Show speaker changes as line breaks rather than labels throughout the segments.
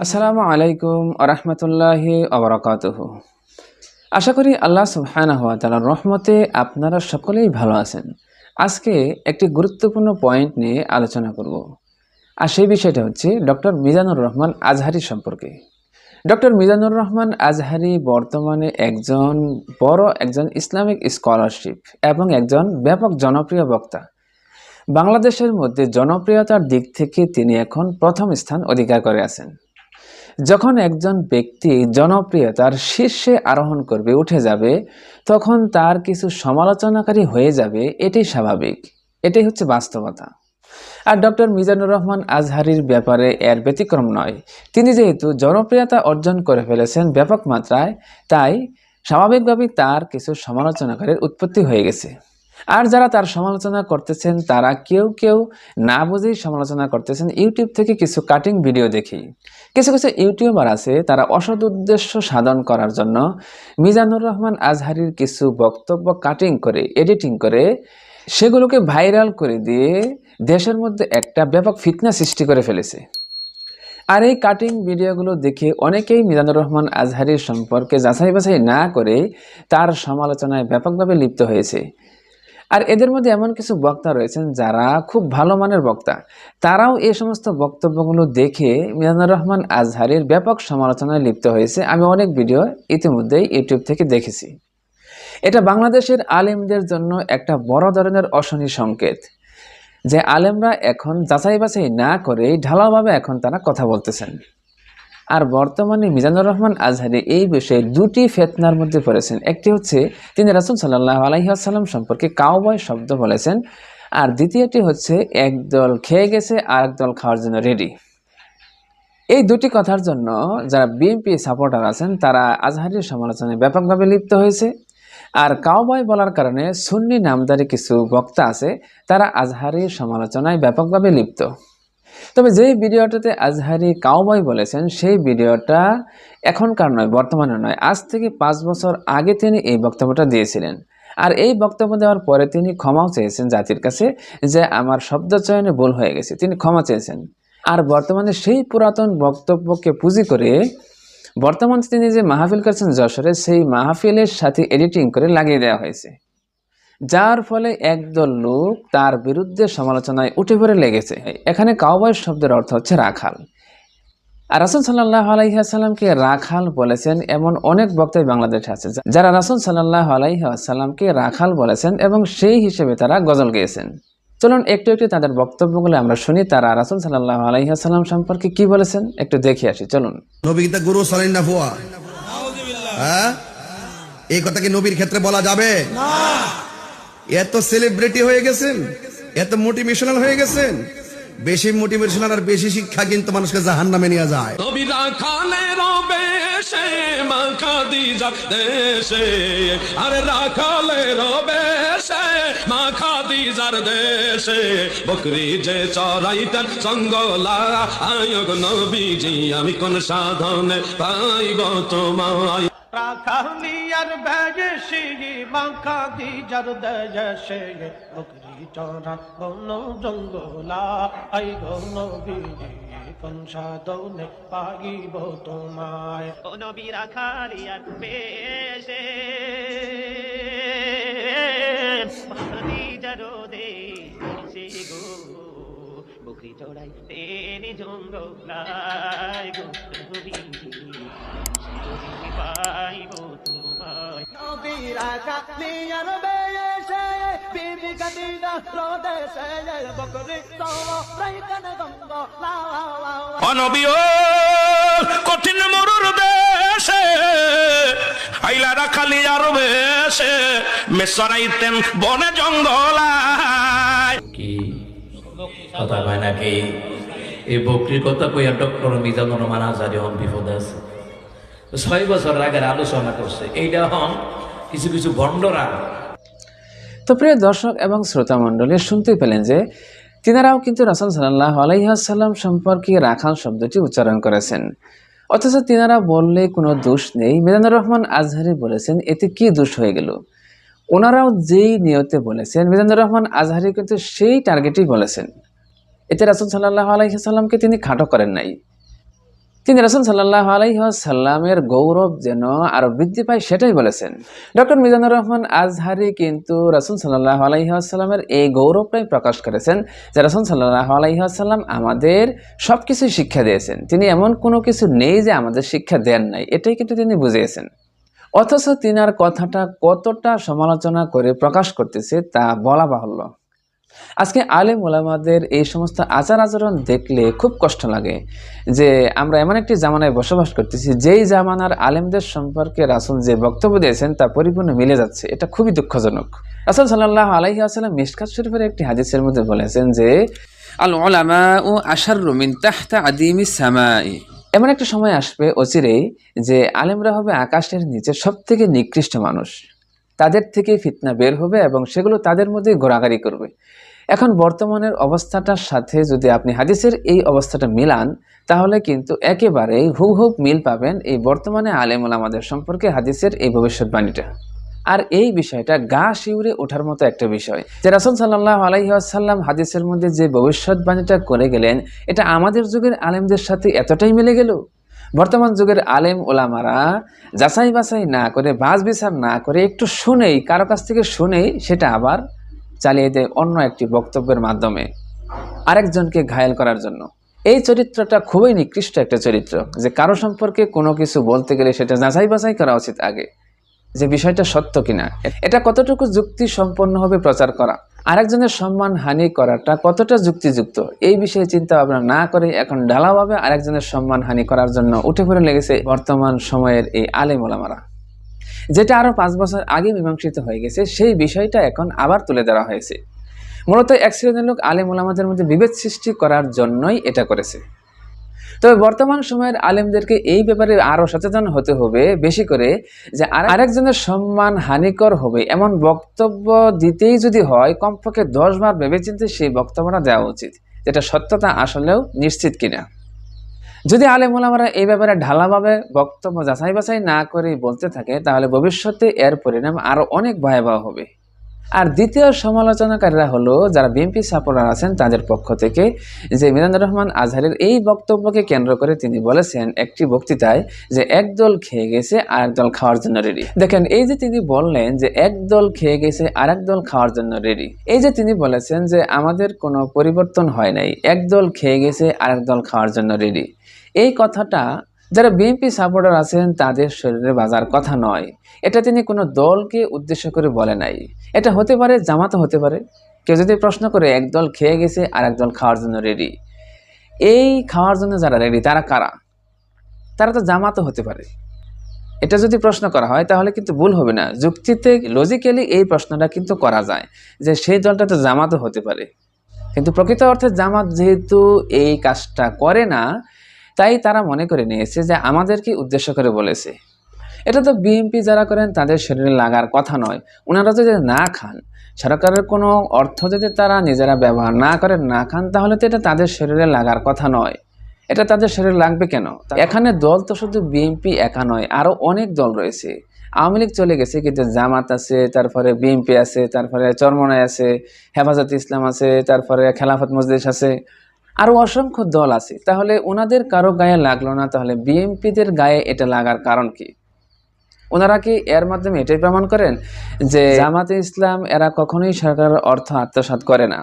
আসসালামু আলাইকুম আরহামতুল্লাহি আবরাকাতুহ আশা করি আল্লাহ সুবহানাহ ওয়া তাআলার রহমতে আপনারা সকলেই ভালো আছেন। আজকে একটি গুরুত্বপূর্ণ পয়েন্ট নিয়ে আলোচনা করব। আর সেই বিষয়টা হচ্ছে ডক্টর মিজানুর রহমান আজহারি সম্পর্কে। ডক্টর মিজানুর রহমান আজহারি বর্তমানে একজন বড় একজন ইসলামিক স্কলারশিপ এবং একজন ব্যাপক জনপ্রিয় বক্তা। বাংলাদেশের মধ্যে জনপ্রিয়তার দিক থেকে তিনি এখন প্রথম স্থান অধিকার করে আছেন। যখন একজন ব্যক্তি জনপ্রিয়তার শীর্ষে আরোহণ করবে, উঠে যাবে, তখন তার কিছু সমালোচনাকারী হয়ে যাবে এটাই স্বাভাবিক। এটাই হচ্ছে বাস্তবতা। আর ডক্টর মিজানুর রহমান আজহারির ব্যাপারে এর ব্যতিক্রম নয়। তিনি যেহেতু জনপ্রিয়তা অর্জন করে ফেলেছেন ব্যাপক মাত্রায়, তাই স্বাভাবিকভাবেই তার কিছু সমালোচনাকারীর উৎপত্তি হয়ে গেছে। আর যারা তার সমালোচনা করতেছেন, তারা কেউ কেউ না বুঝেই সমালোচনা করতেছেন। ইউটিউব থেকে কিছু কাটিং ভিডিও দেখি। কিছু কিছু ইউটিউবার আছে, তারা অসৎ উদ্দেশ্য সাধন করার জন্য মিজানুর রহমান আজহারির কিছু বক্তব্য কাটিং করে এডিটিং করে, সেগুলোকে ভাইরাল করে দিয়ে দেশের মধ্যে একটা ব্যাপক ফিতনা সৃষ্টি করে ফেলেছে। আর এই কাটিং ভিডিওগুলো দেখে অনেকেই মিজানুর রহমান আজহারির সম্পর্কে যাচাই বাছাই না করে তার সমালোচনায় ব্যাপকভাবে লিপ্ত হয়েছে। আর এদের মধ্যে এমন কিছু বক্তা রয়েছেন যারা খুব ভালো মানের বক্তা। তারাও এই সমস্ত বক্তব্যগুলো দেখে মিজানুর রহমান আজহারির ব্যাপক সমালোচনায় লিপ্ত হয়েছে। আমি অনেক ভিডিও ইতিমধ্যেই ইউটিউব থেকে দেখেছি। এটা বাংলাদেশের আলেমদের জন্য একটা বড় ধরনের অশনি সংকেত, যে আলেমরা এখন যাচাই বাছাই না করে ঢালাওভাবে এখন তারা কথা বলতেছেন। আর বর্তমানে মিজানুর রহমান আজহারি এই বিষয়ে দুটি ফেতনার মধ্যে পড়েছেন। একটি হচ্ছে, তিনি রাসুল সাল্লাহ আলহিহাসাল্লাম সম্পর্কে কাউবয় শব্দ বলেছেন, আর দ্বিতীয়টি হচ্ছে একদল খেয়ে গেছে আর একদল খাওয়ার জন্য রেডি এই দুটি কথার জন্য যারা বিএনপি সাপোর্টার আছেন, তারা আজহারির সমালোচনায় ব্যাপকভাবে লিপ্ত হয়েছে। আর কাউবয় বলার কারণে সুন্নি নামদারি কিছু বক্তা আছে, তারা আজহারির সমালোচনায় ব্যাপকভাবে লিপ্ত। তবে যেই ভিডিওটাতে আজহারি কাউবয় বলেছেন, সেই ভিডিওটা এখনকার নয় বর্তমানে নয়। আজ থেকে পাঁচ বছর আগে তিনি এই বক্তব্যটা দিয়েছিলেন। আর এই বক্তব্য দেওয়ার পরে তিনি ক্ষমাও চেয়েছেন জাতির কাছে যে আমার শব্দ চয়নে ভুল হয়ে গেছে। তিনি ক্ষমা চেয়েছেন। আর বর্তমানে সেই পুরাতন বক্তব্যকে পুঁজি করে বর্তমানে তিনি যে মাহফিল করেছেন যশোরে, সেই মাহফিলের সাথে এডিটিং করে লাগিয়ে দেওয়া হয়েছে। যার ফলে একদল লোক তার বিরুদ্ধে সমালোচনায় উঠে পড়ে লেগেছে। এখানে কাউবয় শব্দের অর্থ হচ্ছে রাখাল। আর রাসুল সাল্লাহ আলাইসাল্লামকে রাখাল বলেছেন এমন অনেক বক্তাই বাংলাদেশে আছে যারা রাসুল সাল্লাহ আলাইসাল্লামকে রাখাল বলেছেন এবং সেই হিসেবে তারা গজল গেয়েছেন। চলুন একটু একটু তাদের বক্তব্যগুলো আমরা শুনি তারা রাসুল সাল্লাহ আলাইসাল্লাম সম্পর্কে কি বলেছেন একটু দেখে আসি চলুন।
নবী গুরু সালেন না ফুয়া। হ্যাঁ? এই কথা কি নবীর ক্ষেত্রে বলা যাবে? এত সেলিব্রিটি হয়ে গেছেন, এত মোটিভেশনাল হয়ে গেছেন। বেশি মোটিভেশনাল আর বেশি শিক্ষা কিন্তু মানুষকে জাহান নামে নিয়ে যায়।
আরে রাখালে রবে সে মাখা দি যার দেশে। বকরি যে চড়াইতেন সঙ্গলা আয়োগ নবীজি, আমি কোন সাধনে পাইব তোমায়।
রাখালিয়ার বেজে মাখা দি যার দেশে বকরি চরা গৌন জঙ্গলা আই গৌন বিজি কোন সাধনে পাগিব তোমায়
ও নবী রাখালিয়ার বেশে বকরি চড়াই তেনি জঙ্গলাই গো পাইব তোমায়।
বিবি প্রদেশে বকরি রাইকান জঙ্গলা
অনবী ও কঠিন মরুর দেশে আইলা রাখালি আর বেশে মেসরাইতেন বনে জঙ্গলায়।
কথা কয় নাকি এই বকরির কথা কইয়া ডক্টর মিজানুর রহমান আজারি হন বিপদ আছে। ছয় বছর আগের আলোচনা করছে। এইটা হন কিছু কিছু ভণ্ডরা।
তো প্রিয় দর্শক এবং শ্রোতা মণ্ডলী শুনতে পেলেন যে তিনারাও কিন্তু রাসুল সাল্লাহ আলাইসাল্লাম সম্পর্কে রাখাল শব্দটি উচ্চারণ করেছেন। অথচ তিনারা বললে কোনো দোষ নেই। মিজানুর রহমান আজহারি বলেছেন, এতে কি দোষ হয়ে গেল? ওনারাও যেই নিয়তে বলেছেন, মিজানুর রহমান আজহারি কিন্তু সেই টার্গেটই বলেছেন। এতে রাসুল সাল্লাহ আলাইসাল্লামকে তিনি খাটো করেন নাই। তিনি রাসুল সাল্লাহ আলাইসাল্লামের গৌরব যেন আরও বৃদ্ধি পায় সেটাই বলেছেন। ডক্টর মিজানুর রহমান আজহারি কিন্তু রাসুল সাল্লাহ আলাইসাল্লামের এই গৌরবটাই প্রকাশ করেছেন যে রাসুল সাল্লাহ আলাইসাল্লাম আমাদের সব কিছুই শিক্ষা দিয়েছেন। তিনি এমন কোনো কিছু নেই যে আমাদের শিক্ষা দেন নাই, এটাই কিন্তু তিনি বুঝিয়েছেন। অথচ তিনার কথাটা কতটা সমালোচনা করে প্রকাশ করতেছে তা বলা বাহুল্য। আজকে আলেম ওলামাদের এই সমস্ত আচার আচরণ দেখলে খুব কষ্ট লাগে যে আমরা এমন একটি জামানায় বসবাস করতেছি যেই জামানার আলেমদের সম্পর্কে রাসুল যে বক্তব্য দিয়েছেন তা পরিপূর্ণ মিলে যাচ্ছে। এটা খুবই দুঃখজনক। রাসুল সাল্লাহ আলাইহি আসালাম মিসকাত শরীফের একটি হাদিসের মধ্যে বলেছেন যে আল ওলামা ও আশার রুমিন তাহতা আদিমি সামাই। এমন একটা সময় আসবে অচিরেই যে আলেমরা হবে আকাশের নিচে সব থেকে নিকৃষ্ট মানুষ। তাদের থেকে ফিতনা বের হবে এবং সেগুলো তাদের মধ্যে ঘোরাঘাড়ি করবে। এখন বর্তমানের অবস্থাটার সাথে যদি আপনি হাদিসের এই অবস্থাটা মিলান, তাহলে কিন্তু একেবারেই হুবহুব মিল পাবেন এই বর্তমানে আলেমুল আমাদের সম্পর্কে হাদিসের এই ভবিষ্যৎবাণীটা। আর এই বিষয়টা গা শিউরে ওঠার মতো একটা বিষয় যে রাসুল সাল্লাহ আলাইসাল্লাম হাদিসের মধ্যে যে ভবিষ্যৎবাণীটা করে গেলেন, এটা আমাদের যুগের আলেমদের সাথে এতটাই মিলে গেল? বর্তমান যুগের আলেম ওলামারা যাচাই বাছাই না করে, বাজ বিচার না করে একটু শুনেই, কারও কাছ থেকে শুনেই সেটা আবার চালিয়ে দেয় অন্য একটি বক্তব্যের মাধ্যমে। আরেকজনকে ঘায়েল করার জন্য। এই চরিত্রটা খুবই নিকৃষ্ট একটা চরিত্র, যে কারও সম্পর্কে কোনো কিছু বলতে গেলে সেটা যাচাই বাছাই করা উচিত আগে, যে বিষয়টা সত্য কিনা। এটা কতটুকু যুক্তি সম্পন্ন হবে প্রচার করা? আরেকজনের সম্মান হানি করাটা কতটা যুক্তিযুক্ত? এই বিষয়ে চিন্তা ভাবনা না করে এখন ঢালাভাবে আরেকজনের সম্মান হানি করার জন্য উঠে পড়ে লেগেছে বর্তমান সময়ের এই আলেম ওলামারা। যেটা আরও পাঁচ বছর আগে মীমাংসিত হয়ে গেছে, সেই বিষয়টা এখন আবার তুলে ধরা হয়েছে। মূলত এক শ্রেণির লোক আলেম মধ্যে বিভেদ সৃষ্টি করার জন্যই এটা করেছে। তবে বর্তমান সময়ের আলেমদেরকে এই ব্যাপারে আরও সচেতন হতে হবে বেশি করে যে আর- আরেকজনের সম্মান হানিকর হবে। এমন বক্তব্য দিতেই যদি হয়, কমপক্ষে দশ বার ভেবেচিন্তে সেই বক্তব্যটা দেওয়া উচিত, যেটা সত্যতা আসলেও নিশ্চিত কিনা। যদি আলেম এই ব্যাপারে ঢালাভাবে বক্তব্য যাচাই বাছাই না করে বলতে থাকে, তাহলে ভবিষ্যতে এর পরিণাম আরও অনেক ভয়াবহ হবে। আর দ্বিতীয় সমালোচনাকারীরা হলো যারা বিএনপি সাপোর্টার আছেন তাদের পক্ষ থেকে, যে মিজানুর রহমান আজহারের এই বক্তব্যকে কেন্দ্র করে তিনি বলেছেন একটি বক্তৃতায় যে এক দল খেয়ে গেছে আর দল খাওয়ার জন্য রেডি দেখেন, এই যে তিনি বললেন যে এক দল খেয়ে গেছে আর এক দল খাওয়ার জন্য রেডি এই যে তিনি বলেছেন যে আমাদের কোনো পরিবর্তন হয় নাই, এক দল খেয়ে গেছে আর এক দল খাওয়ার জন্য রেডি এই কথাটা যারা বিএনপি সাপোর্টার আছেন, তাদের শরীরে বাজার কথা নয়। এটা তিনি কোনো দলকে উদ্দেশ্য করে বলে নাই। এটা হতে পারে, জামাতও হতে পারে। কেউ যদি প্রশ্ন করে, এক দল খেয়ে গেছে আর এক দল খাওয়ার জন্য রেডি এই খাওয়ার জন্য যারা রেডি তারা কারা? তারা তো জামাতও হতে পারে। এটা যদি প্রশ্ন করা হয়, তাহলে কিন্তু ভুল হবে না। যুক্তিতে লজিক্যালি এই প্রশ্নটা কিন্তু করা যায় যে, সেই দলটা তো জামাতও হতে পারে। কিন্তু প্রকৃত অর্থে জামাত যেহেতু এই কাজটা করে না তাই তারা মনে করে নিয়েছে যে আমাদেরকে উদ্দেশ্য করে বলেছে। এটা তো বিএনপি যারা করেন, তাদের শরীরে লাগার কথা নয়। ওনারা যদি না খান, সরকারের কোনো অর্থ যদি তারা নিজেরা ব্যবহার না করেন না খান, তাহলে তো এটা তাদের শরীরে লাগার কথা নয়। এটা তাদের শরীরে লাগবে কেন? এখানে দল তো শুধু বিএনপি একা নয় আরও অনেক দল রয়েছে। আওয়ামী লীগ চলে গেছে, কিন্তু জামাত আছে, তারপরে বিএনপি আছে, তারপরে চরমনায় আছে, হেফাজত ইসলাম আছে, তারপরে খেলাফত মজলিস আছে। আরও অসংখ্য দল আছে। তাহলে ওনাদের কারও গায়ে লাগল না? তাহলে বিএনপিদের গায়ে এটা লাগার কারণ কি? ওনারা কি এর মাধ্যমে এটাই প্রমাণ করেন যে জামাতে ইসলাম এরা কখনোই সরকারের অর্থ আত্মসাৎ করে না?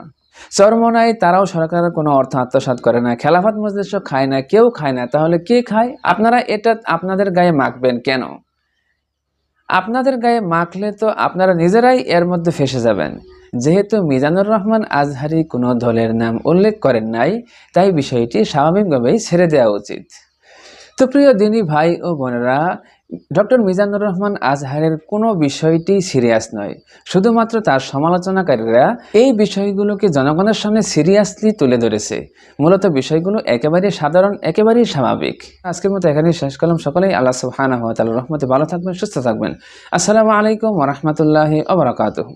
চরমনায় তারাও সরকারের কোনো অর্থ আত্মসাৎ করে না। খেলাফত মজলিসও খায় না, কেউ খায় না। তাহলে কে খায়? আপনারা এটা আপনাদের গায়ে মাখবেন কেন? আপনাদের গায়ে মাখলে তো আপনারা নিজেরাই এর মধ্যে ফেসে যাবেন। যেহেতু মিজানুর রহমান আজহারি কোনো দলের নাম উল্লেখ করেন নাই, তাই বিষয়টি স্বাভাবিকভাবেই ছেড়ে দেওয়া উচিত। তো প্রিয় দিনী ভাই ও বোনেরা, ডক্টর মিজানুর রহমান আজহারের কোনো বিষয়টি সিরিয়াস নয়। শুধুমাত্র তার সমালোচনাকারীরা এই বিষয়গুলোকে জনগণের সামনে সিরিয়াসলি তুলে ধরেছে। মূলত বিষয়গুলো একেবারেই সাধারণ, একেবারেই স্বাভাবিক। আজকের মতো এখানেই শেষ করলাম। সকলেই আল্লাহ সুবহানাহু ওয়া তাআলার রহমতে ভালো থাকবেন, সুস্থ থাকবেন। আসসালামু আলাইকুম রাহমাতুল্লাহি ওয়া বারাকাতুহু।